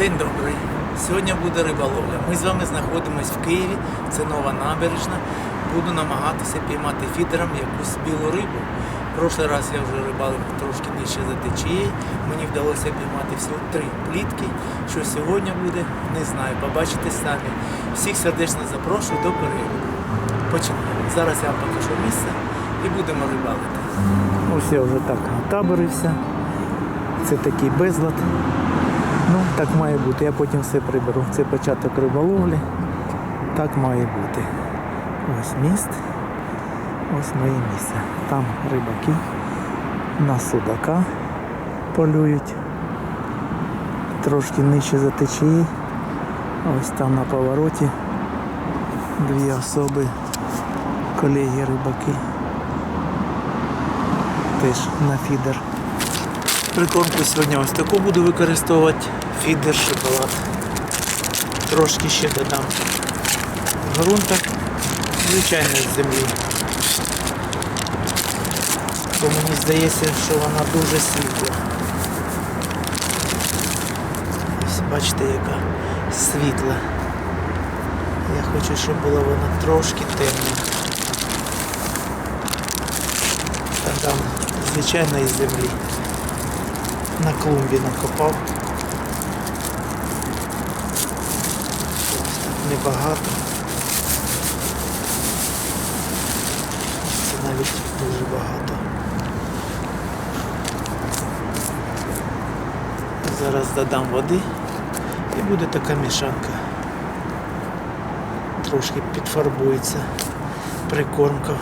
День добрий. Сьогодні буде риболовля. Ми з вами знаходимося в Києві, це нова набережна. Буду намагатися піймати фідером якусь білу рибу. Прошлий раз я вже рибалив трошки нижче за течією. Мені вдалося піймати всього три плітки. Що сьогодні буде, не знаю. Побачите самі. Всіх сердечно запрошую до перегляду. Починаємо. Зараз я вам покажу місце і будемо рибалити. Ось я вже так таборився. Це такий безлад. Ну, так має бути. Я потім все приберу. Це початок риболовлі. Так має бути. Ось міст. Ось моє місце. Там рибаки на судака полюють. Трошки нижче за течією. Ось там на повороті дві особи, колеги рибаки. Теж на фідер. Прикормку сьогодні ось таку буду використовувати. Фідер, шоколад. Трошки ще додам грунта, звичайно, з землі. Бо мені здається, що вона дуже світла. Ось бачите, яка світла. Я хочу, щоб була вона трошки темна. Та дам, звичайно, із землі на клумбі накопав. Небагато. Це навіть дуже багато. Зараз додам води і буде така мішанка. Трошки підфарбується прикормка.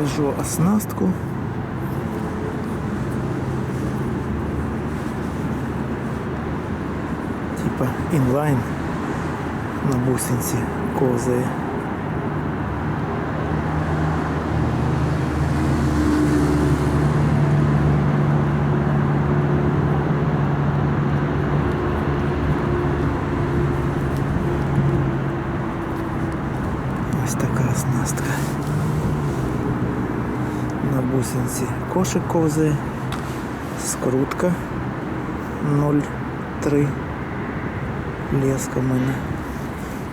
Вяжу оснастку. Типа інлайн на бусинці ковзає. Ось така оснастка на бусинці кошик ковзає, скрутка 0,3 леска в мене,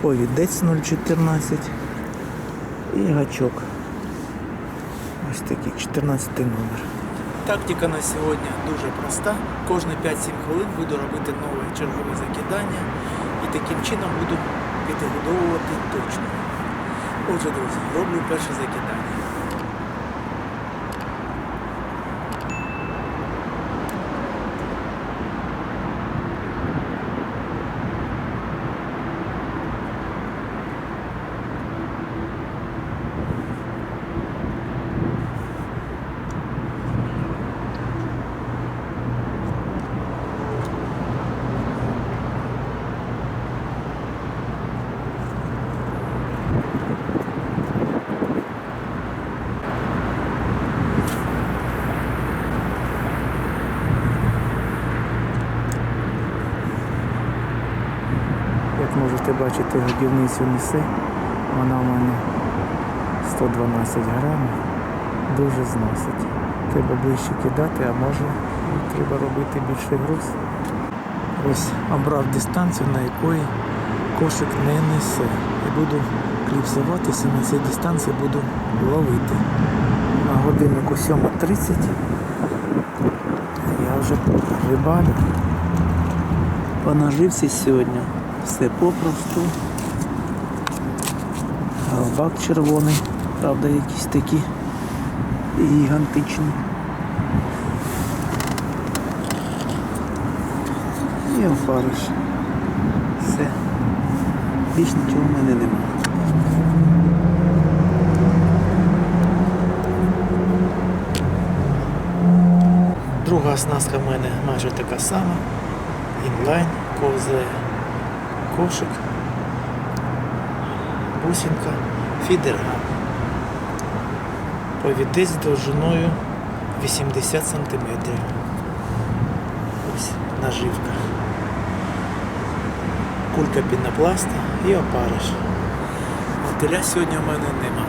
повідець 0,14 і гачок. Ось такий 14 номер. Тактика на сьогодні дуже проста. Кожні 5-7 хвилин буду робити нове чергове закидання і таким чином буду підгодовувати точно. Отже, друзі, роблю перше закидання. Як бачити, годівницю несе. Вона в мене 112 грамів. Дуже зносить. Треба ближче кидати, а може треба робити більший груз. Ось обрав дистанцію, на якої кошик не несе. І буду кліпсуватися на цій дистанції буду ловити. На годиннику 7.30 я вже рибалю. Понажився сьогодні. Все попросту. Галбак червоний, правда, якісь такі гігантичні. І опариш. Все. Більш нічого в мене немає. Друга оснастка в мене майже така сама. Інлайн, ковзає кошик, бусинка, фідергам. Повідець довжиною 80 см. Ось наживка. Кулька пінопласта і опариш. Мотиля сьогодні в мене нема.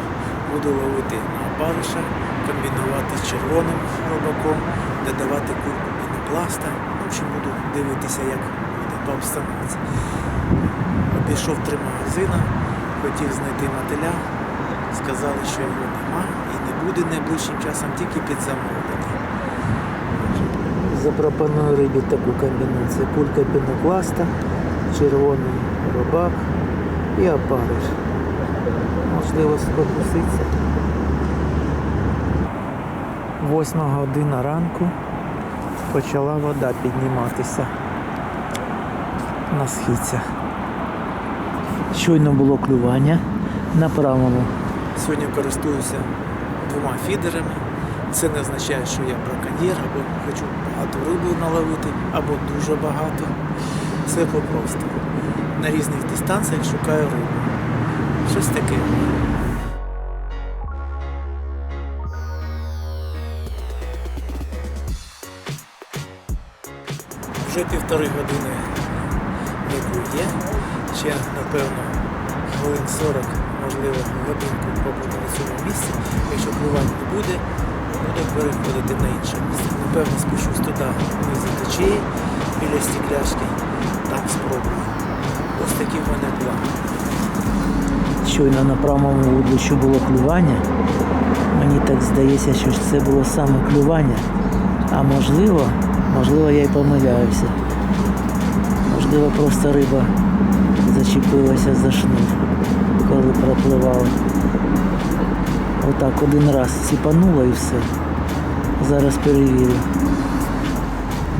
Буду ловити на опариша, комбінувати з червоним рибаком, додавати курку пінопласта. В буду дивитися, як буде по обстановці. Обійшов три магазини, хотів знайти мотиля. Сказали, що його нема і не буде найближчим часом тільки під замовлення. Запропоную рибі таку комбінацію. Кулька пінопласта, червоний рибак і опариш. Можливо, спокуситься. Восьма година ранку почала вода підніматися на східцях. Щойно було клювання на правому. Сьогодні користуюся двома фідерами. Це не означає, що я браконьєр або хочу багато риби наловити, або дуже багато. Все попросту. На різних дистанціях шукаю рибу. Щось таке. Вже півтори години не клює. Ще, напевно, хвилин 40, можливо, годинку побуду на цьому місці. Якщо клювань не буде, буду переходити на інше місце. Напевно, спущусь туди за течії, біля стекляшки, там спробую. Ось такий в мене план. Щойно на правому вудлищу було клювання. Мені так здається, що це було саме клювання. А можливо, можливо, я й помиляюся. Можливо, просто риба зачепилася за шнур, коли пропливала. Отак один раз сіпанула і все. Зараз перевірю.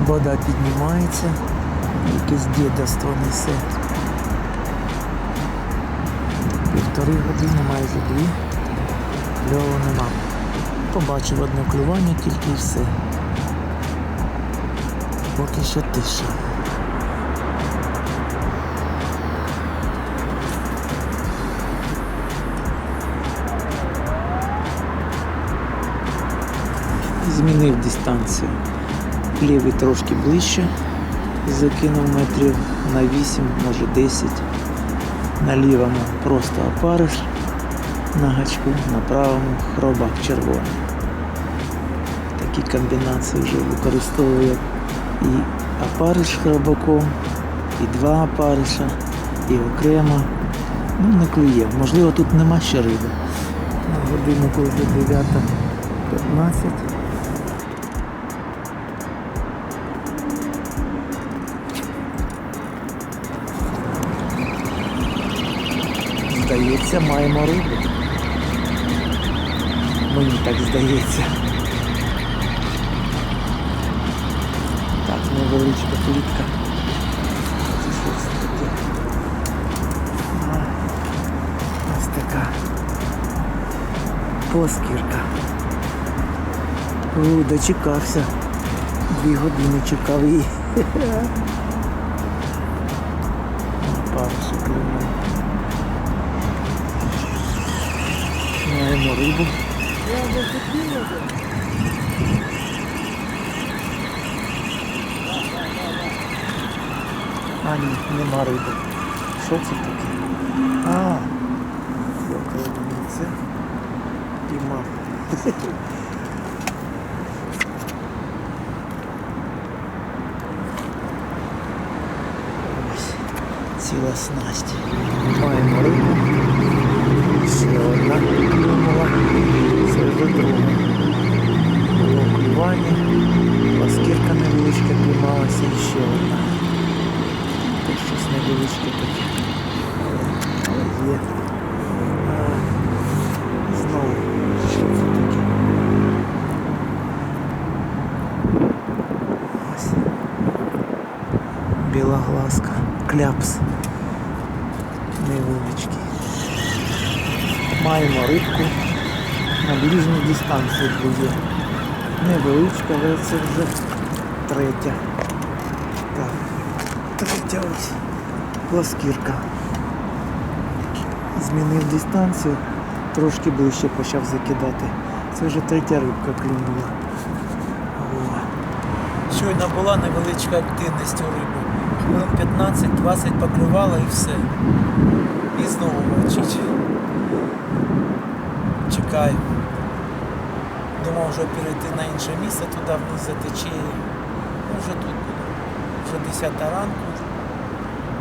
Вода піднімається, якесь дідовство несе. Півтори години, майже дві. Льову нема. Побачив одне клювання тільки і все. Поки що тиша. Змінив дистанцію. Лівий трошки ближче, закинув метрів на 8, може 10. На лівому просто опариш на гачку, на правому хробак червоний. Такі комбінації вже використовує і опариш хробаком, і два опариша, і окремо. Ну, не клює. Можливо, тут нема ще риби. На годиннику вже 9.15. Здається, маємо рибу. Мені так здається. Так, невеличка плітка. Це що це таке? Ось така плоскірка. У, дочекався. Дві години чекав її. Пару клюнув. Маємо рибу. А, ні, нема риби. Що це таке? А, я це піймав. Ось, ціла снасть. Маємо рибу. Ще одна клюнула. Це вже друга. Було клювання. Пласкірка невеличка клювалася і ще одна. Теж щось невеличке таке. Але є. А, Знову. Що це таке? Ось. Біла глазка. Кляпс. Маємо рибку на ближній дистанції буде. Невеличка, але це вже третя. Так, третя ось плоскірка. Змінив дистанцію, трошки ближче почав закидати. Це вже третя рибка клюнула. Щойно була невеличка активність у риби. Хвилин 15-20 поклювала і все. І знову мовчить. Чекаю. Думав вже перейти на інше місце, туди вниз за течією. Ну, вже тут. Вже 10 ранку.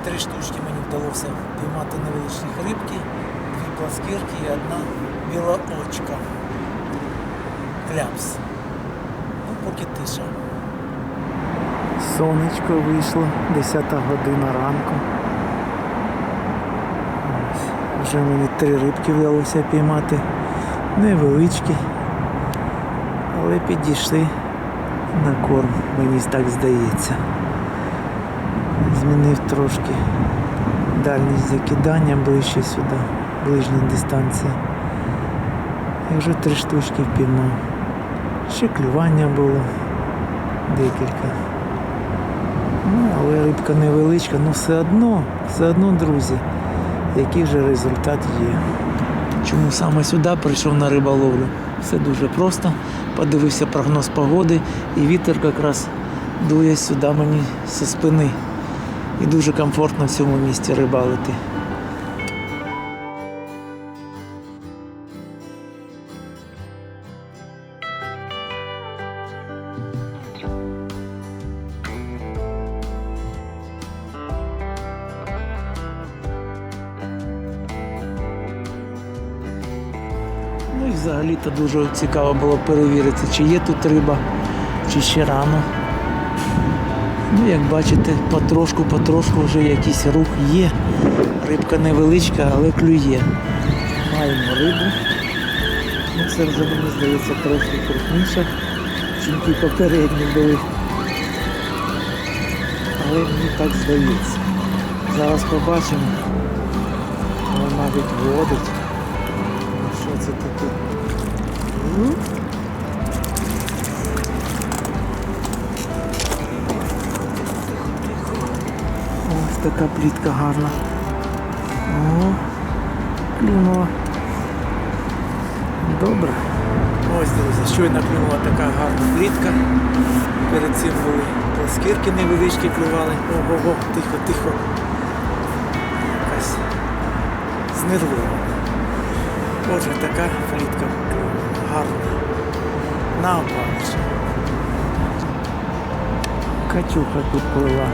Три штучки мені вдалося піймати невеличкі рибки, дві пласкірки і одна біла очка. Кляпс. Ну, поки тиша. Сонечко вийшло, 10 година ранку. Ось. Вже мені три рибки вдалося піймати. Невеличкі. Але підійшли на корм, мені так здається. Змінив трошки дальність закидання ближче сюди, ближня дистанція. І вже три штучки впіймав. Ще клювання було декілька. Ну, але рибка невеличка, ну все одно, все одно, друзі, який же результат є. Чому саме сюди прийшов на риболовлю? Все дуже просто. Подивився прогноз погоди і вітер якраз дує сюди мені зі спини. І дуже комфортно в цьому місці рибалити. Дуже цікаво було перевірити, чи є тут риба, чи ще рано. Ну, як бачите, потрошку, потрошку вже якийсь рух є. Рибка невеличка, але клює. Маємо рибу. Ну, це вже мені здається трошки крупніше, чим ті попередні були. Але мені так здається. Зараз побачимо. Вона навіть М? Ось така плітка гарна. О, клюнула. Добре. Ось, друзі, щойно клюнула така гарна плітка. Перед цим були пласкірки невеличкі клювали. Ого-го, тихо, тихо. Якась знервована. Отже, така плітка гарна. На опариш. Катюха тут плила.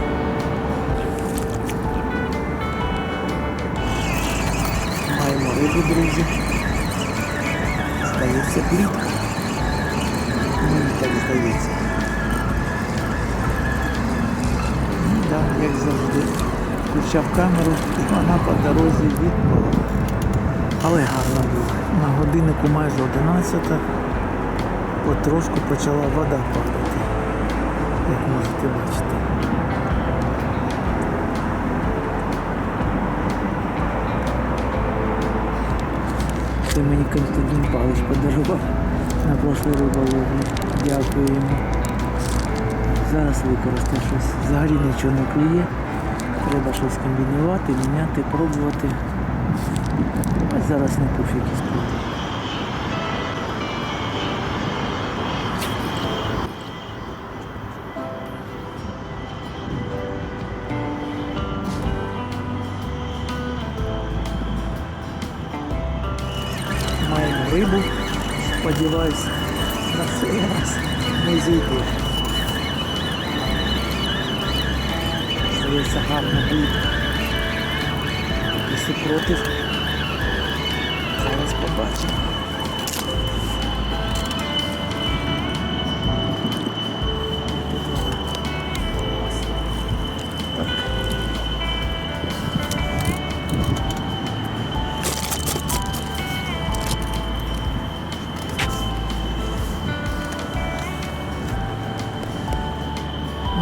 Маємо рибу, друзі. Здається, плітка. Мені так здається. Ну, да, як завжди. Включав камеру і вона по дорозі відпала. Але гарно було. На годиннику майже 11 потрошку почала вода падати, як можете бачити. Це мені Константин Павлович подарував на прошлу риболовлю. Дякую йому. Зараз використаю щось. Взагалі нічого не клює. Треба щось комбінувати, міняти, пробувати. Ось зараз не пофіг якийсь буде. Маємо рибу. Сподіваюсь, на цей раз не зійде. Здається, гарна плітка. І супротив. Побачимо.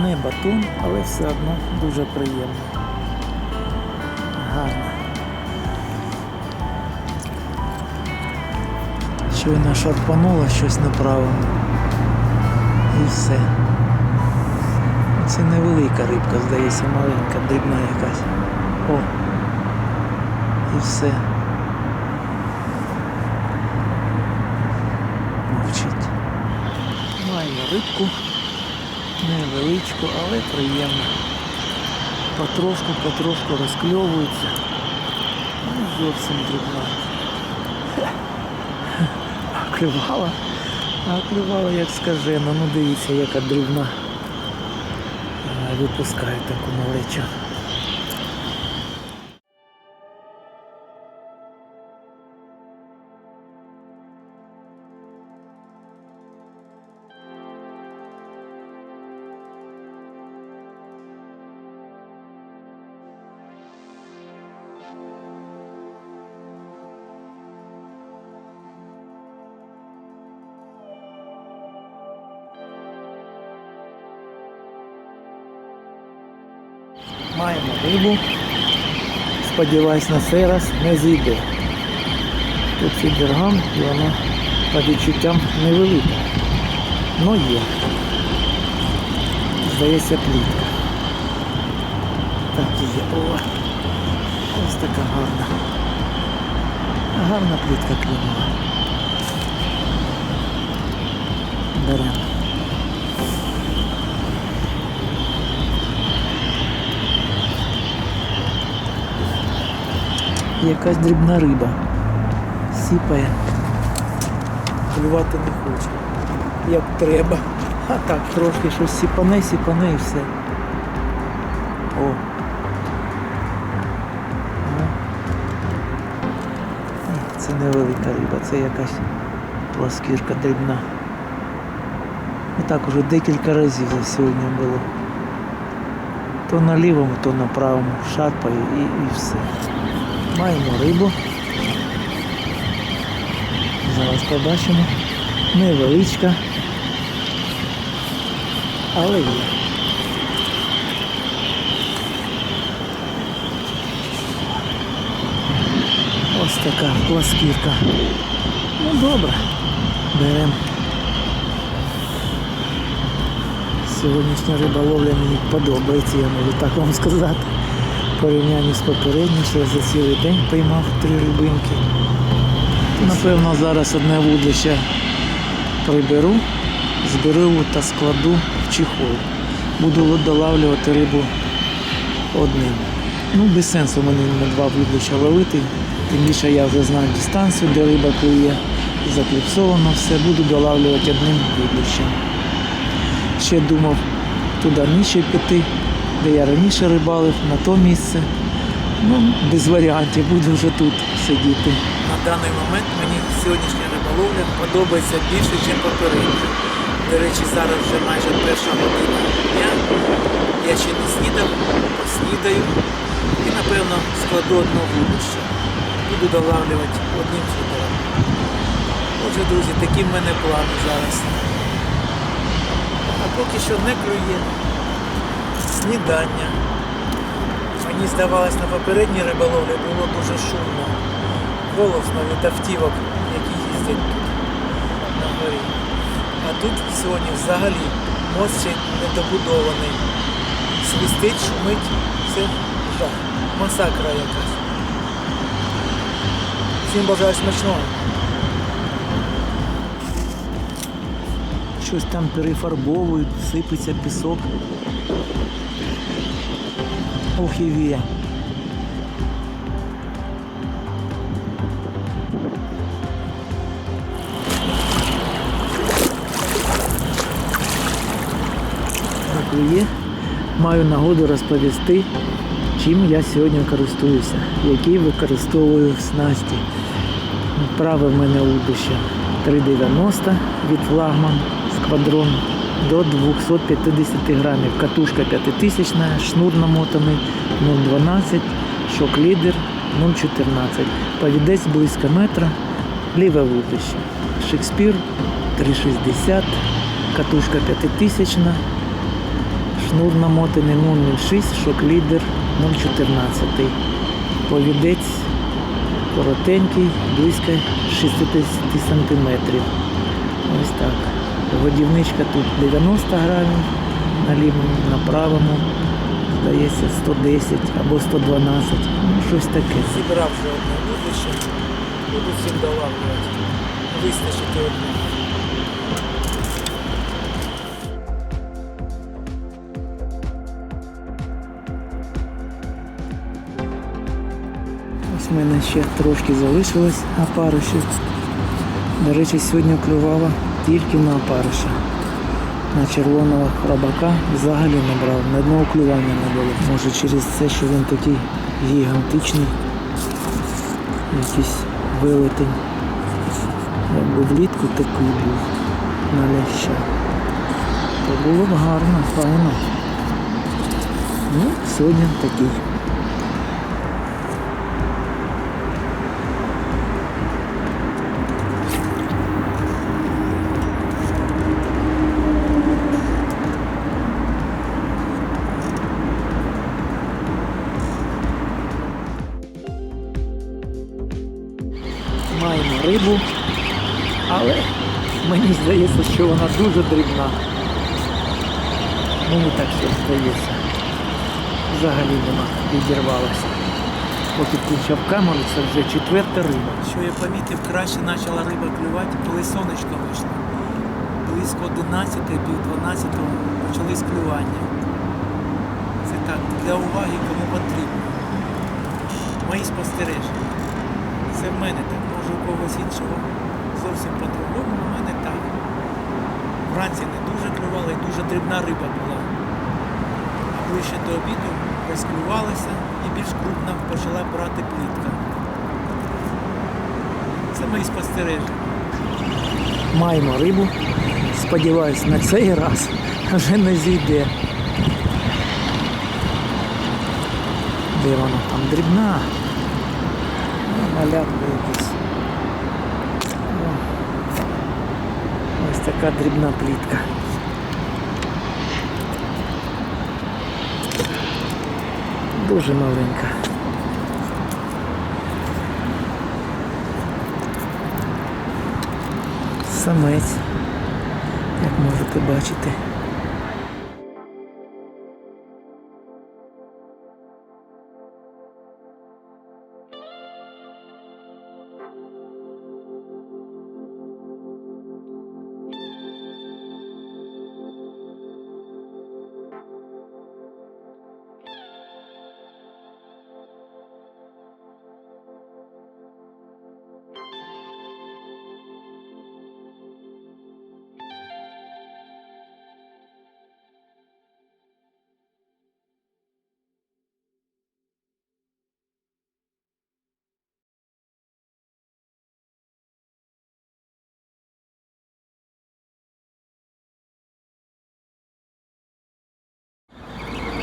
Не батон, але все одно дуже приємно. Щойно шарпануло щось неправильно. І все. Це невелика рибка, здається, маленька, дрібна якась. О. І все. Мовчить. Маємо рибку. Невеличку, але приємно. Потрошку, потрошку розкльовується. Ну, зовсім дрібна. Клювала. А клювала як скажено. Ну дивіться, яка дрібна. Випускає таку малечу. Маємо рибу. Сподіваюсь, на цей раз не зійде. Тут фідергам і вона по відчуттям невелика. Ну є. Здається, плітка. Так і є. О, ось така гарна. Гарна плітка клюнула. Беремо. Якась дрібна риба. Сіпає. Клювати не хоче. Як треба. А так, трошки щось сіпане, сіпане і все. О. Це невелика риба, це якась пласкірка дрібна. І так уже декілька разів за сьогодні було. То на лівому, то на правому. Шарпає і, і все. Маємо рибу. Зараз побачимо. Невеличка. Але є. Ось така пласкірка. Ну добре. Беремо. Сьогоднішня риболовля мені подобається, я можу так вам сказати. Порівнянні з попереднім, за цілий день поймав три рибинки. Напевно, зараз одне вудлище приберу, зберу та складу в чехол. Буду долавлювати рибу одним. Ну, без сенсу мені на два вудлища ловити. Тим більше я вже знаю дистанцію, де риба клює, закліпсовано все, буду долавлювати одним вудлищем. Ще думав туди нижче піти, де я раніше рибалив, на то місце. Ну, без варіантів, буду вже тут сидіти. На даний момент мені сьогоднішня риболовля подобається більше, ніж попередня. До речі, зараз вже майже перша година дня. Я ще не снідав, поснідаю і, напевно, складу одне вудище. Буду долавлювати одним фідером. Отже, друзі, такі в мене плани зараз. А поки що не клює. Снідання. Мені здавалось, на попередній риболовлі було дуже шумно. Голосно від автівок, які їздять тут на горі. А тут сьогодні взагалі мост ще недобудований. Свистить, шумить, це жах. Масакра якась. Всім бажаю смачного. Щось там перефарбовують, сипеться пісок. Ох і віє. Є. Маю нагоду розповісти, чим я сьогодні користуюся, які використовую снасті. Праве в мене удище 3,90 від флагман сквадрон до 250 грамів. Катушка 5000, шнур намотаний 0,12, шок лідер 0,14. Повідець близько метра, ліве вудище. Шекспір 3,60, катушка 5000, шнур намотаний 0,06, шок лідер 0,14. Повідець коротенький, близько 60 сантиметрів. Ось так. Годівничка тут 90 грамів, на лівому, на правому, здається, 110 або 112. Ну, щось таке. Зібрав вже одне вудлище, буду всім долавлювати. Вистачити одне. В мене ще трошки залишилось опаришів. До речі, сьогодні клювала тільки на опариша. На червоного храбака взагалі не брав, ні одного клювання не було. Може через це, що він такий гігантичний, якийсь велетень. Якби влітку такий був на ляща. То було б гарно, файно. Ну, сьогодні такий. Маємо рибу, але мені здається, що вона дуже дрібна. Мені так все здається. Взагалі вона відірвалася. Поки включав камеру, це вже четверта риба. Що я помітив, краще почала риба клювати, коли сонечко вийшло. Близько 11 пів 12 почались клювання. Це так, для уваги кому потрібно. Мої спостереження. Це в мене так, когось іншого зовсім по-другому, у мене так. Вранці не дуже клювала і дуже дрібна риба була. А ближче до обіду розклювалася і більш крупна почала брати плітка. Це мої спостереження. Маємо рибу. Сподіваюсь, на цей раз вже не зійде. Де вона там дрібна? Ну, Малятка якась. О, Ось така дрібна плітка. Дуже маленька. Самець, як можете бачити.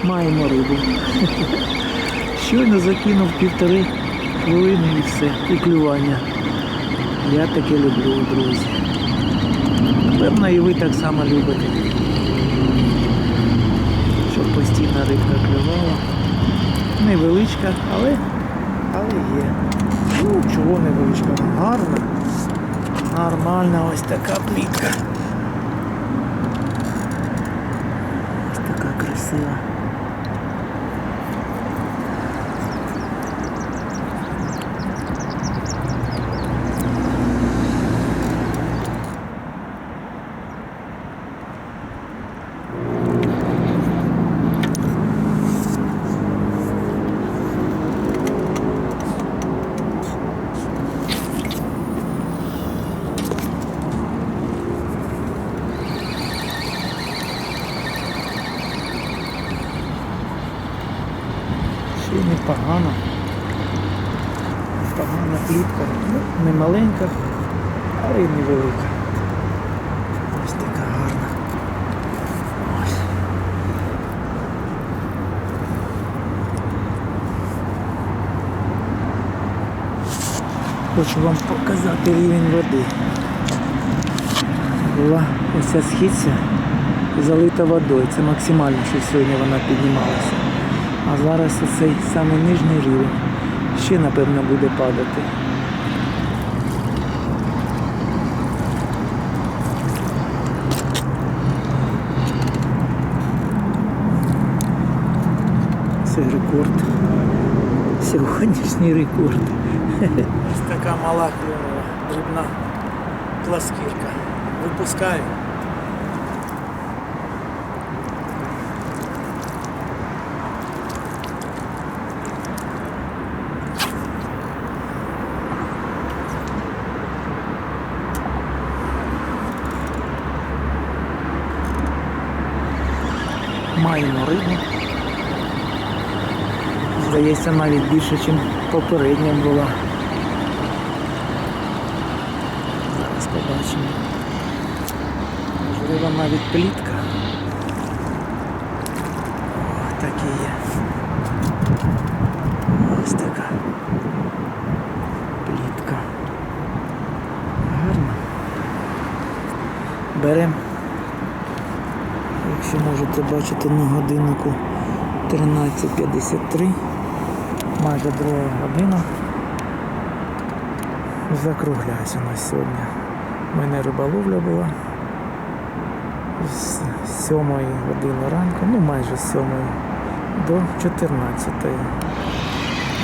Маємо рибу. Щойно закинув півтори хвилини і все, і клювання. Я таке люблю, друзі. Напевно, і ви так само любите. Щоб постійна рибка клювала. Невеличка, але, але є. Ну, чого невеличка? Гарна. Нормальна ось така плітка. Ось така красива. Ще й непогано. Погана плітка. Ну, не маленька, але й невелика. Ось така гарна. Ось. Хочу вам показати рівень води. Була ось ця східця залита водою. Це максимально, що сьогодні вона піднімалася. А зараз оцей саме нижній рівень ще напевно буде падати. Це рекорд. Сьогоднішній рекорд. така мала клюнула, дрібна пласкірка. Випускаю. Маємо рибу. Здається, навіть більше, ніж попередня була. Можливо, навіть плітка. О, так і є. Ось така плітка. Гарно. Беремо. Якщо можете бачити на годиннику 13.53, майже друга година. Закругляюся на сьогодні. У мене риболовля була з 7 години ранку, ну майже з 7 до 14.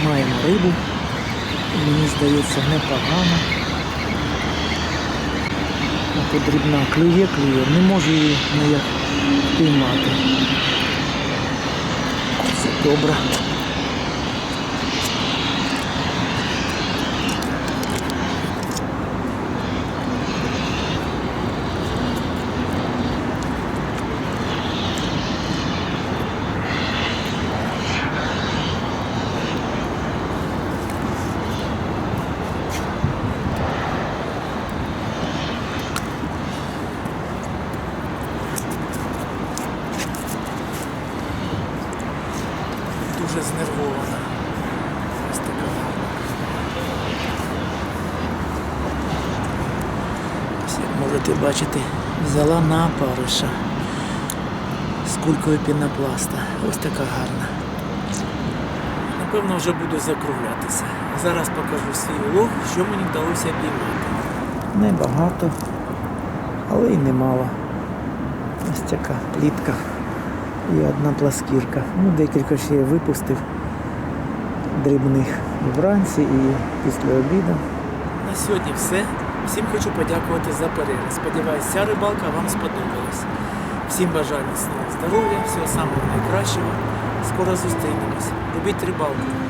Маємо рибу. Мені здається, непогано. Подрібна клює, клює, не можу її ніяк піймати. Це добре. Дуже знервована. Ось така гарна. Ось як можете бачити, взяла на опариша з кулькою пінопласта. Ось така гарна. Напевно, вже буду закруглятися. Зараз покажу свій улов, що мені вдалося піймати. Небагато, але й немало. Ось така плітка і одна пласкірка. Ну, декілька ще я випустив дрібних вранці, і після обіду. На сьогодні все. Всім хочу подякувати за перегляд. Сподіваюсь, ця рибалка вам сподобалась. Всім бажаю міцного здоров'я, всього самого найкращого. Скоро зустрінемось. Любіть рибалку.